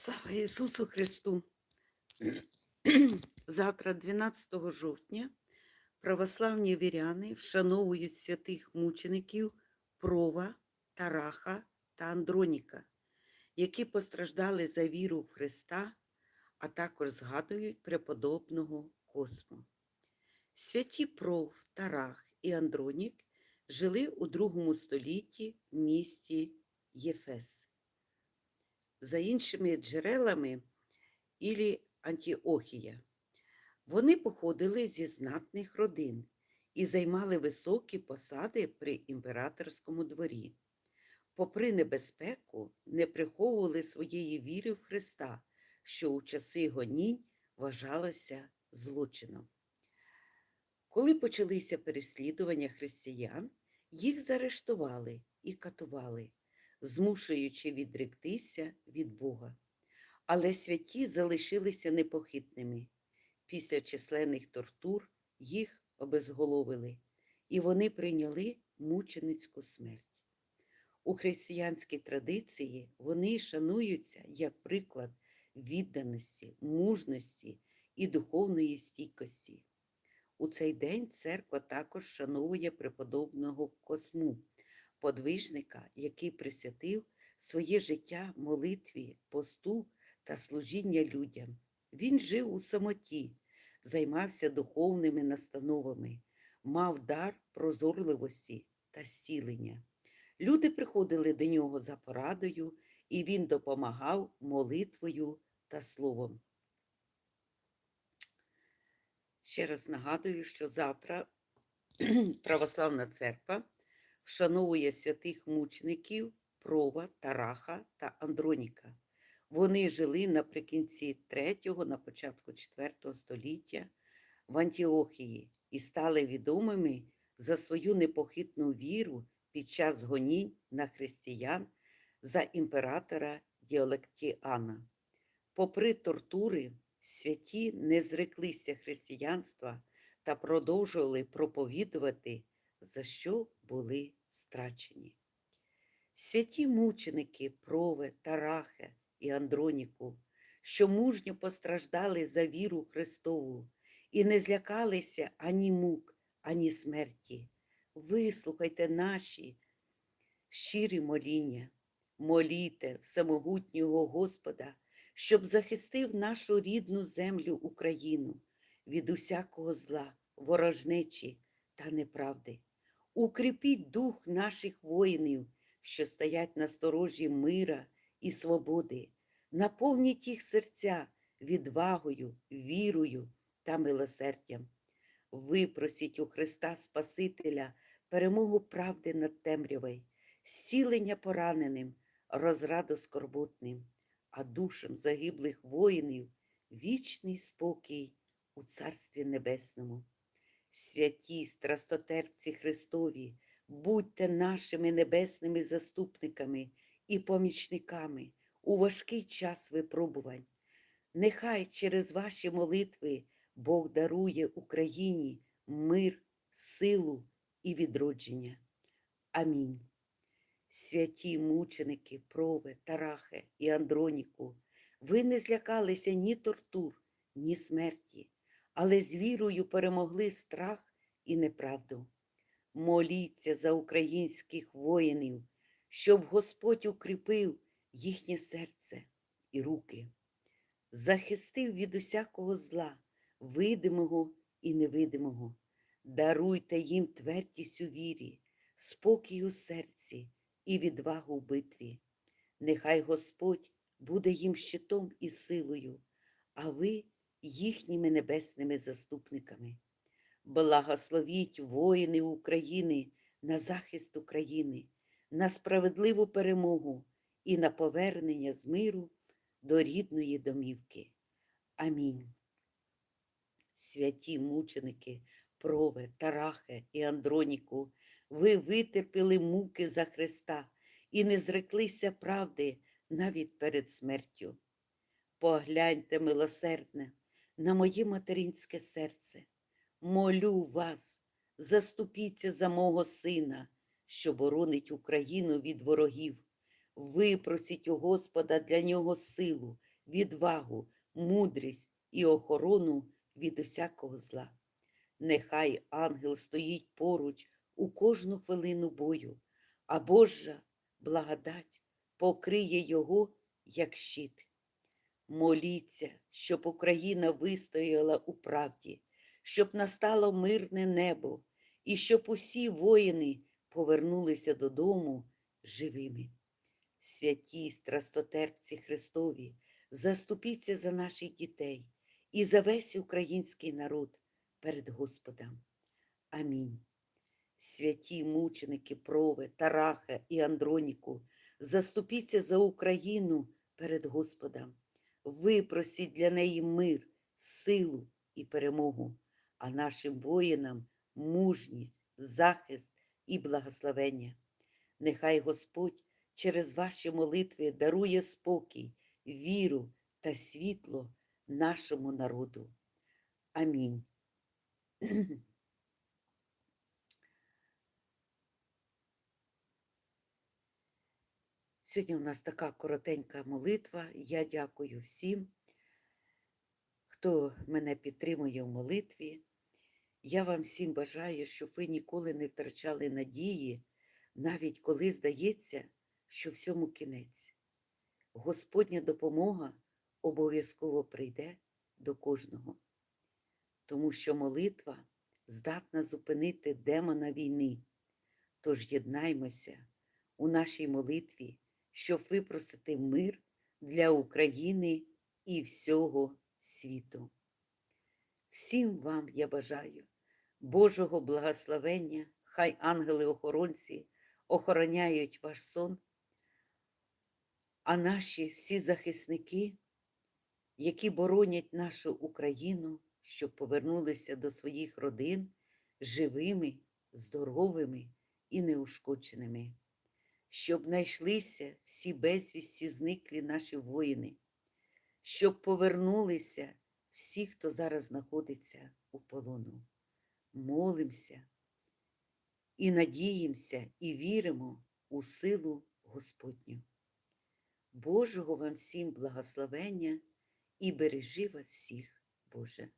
Слава Ісусу Христу! Завтра, 12 жовтня, православні віряни вшановують святих мучеників Прова, Тараха та Андроніка, які постраждали за віру в Христа, а також згадують преподобного Космо. Святі Пров, Тарах і Андронік жили у другому столітті в місті Єфес. За іншими джерелами Ілі Антіохія. Вони походили зі знатних родин і займали високі посади при імператорському дворі. Попри небезпеку, не приховували своєї віри в Христа, що у часи гонінь вважалося злочином. Коли почалися переслідування християн, їх заарештували і катували, змушуючи відректися від Бога. Але святі залишилися непохитними. Після численних тортур їх обезголовили, і вони прийняли мученицьку смерть. У християнській традиції вони шануються як приклад відданості, мужності і духовної стійкості. У цей день церква також вшановує преподобного Косму, подвижника, який присвятив своє життя молитві, посту та служіння людям. Він жив у самоті, займався духовними настановами, мав дар прозорливості та зцілення. Люди приходили до нього за порадою, і він допомагав молитвою та словом. Ще раз нагадую, що завтра Православна церква вшановує святих мучеників Прова, Тараха та Андроніка. Вони жили наприкінці 3-го, на початку 4 століття в Антіохії і стали відомими за свою непохитну віру під час гонінь на християн за імператора Діолектіана. Попри тортури, святі не зреклися християнства та продовжували проповідувати, за що були страчені. Святі мученики Прове, Тарахе і Андроніку, що мужньо постраждали за віру Христову і не злякалися ані мук, ані смерті. Вислухайте наші щирі моління, моліте всемогутнього Господа, щоб захистив нашу рідну землю Україну від усякого зла, ворожнечі та неправди. Укріпіть дух наших воїнів, що стоять на сторожі мира і свободи, наповніть їх серця відвагою, вірою та милосердям. Випросіть у Христа Спасителя перемогу правди над темрявою, зцілення пораненим, розраду скорботним, а душам загиблих воїнів вічний спокій у Царстві Небесному. Святі страстотерпці Христові, будьте нашими небесними заступниками і помічниками у важкий час випробувань. Нехай через ваші молитви Бог дарує Україні мир, силу і відродження. Амінь. Святі мученики, Прове, Тарахе і Андроніку, ви не злякалися ні тортур, ні смерті, але з вірою перемогли страх і неправду. Моліться за українських воїнів, щоб Господь укріпив їхнє серце і руки, захистив від усякого зла, видимого і невидимого. Даруйте їм твердість у вірі, спокій у серці і відвагу в битві. Нехай Господь буде їм щитом і силою, а ви їхніми небесними заступниками. Благословіть воїни України на захист України, на справедливу перемогу і на повернення з миру до рідної домівки. Амінь. Святі мученики, Прове, Тарахе і Андроніку, ви витерпіли муки за Христа і не зреклися правди навіть перед смертю. Погляньте, милосердне, на моє материнське серце. Молю вас, заступіться за мого сина, що боронить Україну від ворогів. Випросіть у Господа для нього силу, відвагу, мудрість і охорону від усякого зла. Нехай ангел стоїть поруч у кожну хвилину бою, а Божа благодать покриє його, як щит. Моліться, щоб Україна вистояла у правді, щоб настало мирне небо, і щоб усі воїни повернулися додому живими. Святі страстотерпці Христові, заступіться за наших дітей і за весь український народ перед Господом. Амінь. Святі мученики Прове, Тараха і Андроніку, заступіться за Україну перед Господом. Випросіть для неї мир, силу і перемогу, а нашим воїнам мужність, захист і благословення. Нехай Господь через ваші молитви дарує спокій, віру та світло нашому народу. Амінь. Сьогодні у нас така коротенька молитва. Я дякую всім, хто мене підтримує в молитві. Я вам всім бажаю, щоб ви ніколи не втрачали надії, навіть коли здається, що всьому кінець. Господня допомога обов'язково прийде до кожного, тому що молитва здатна зупинити демона війни. Тож єднаймося у нашій молитві, щоб випросити мир для України і всього світу. Всім вам я бажаю Божого благословення, хай ангели-охоронці охороняють ваш сон, а наші всі захисники, які боронять нашу Україну, щоб повернулися до своїх родин живими, здоровими і неушкодженими, щоб знайшлися всі безвісті зниклі наші воїни, щоб повернулися всі, хто зараз знаходиться у полону. Молимося і надіємося, і віримо у силу Господню. Божого вам всім благословення і бережи вас всіх, Боже.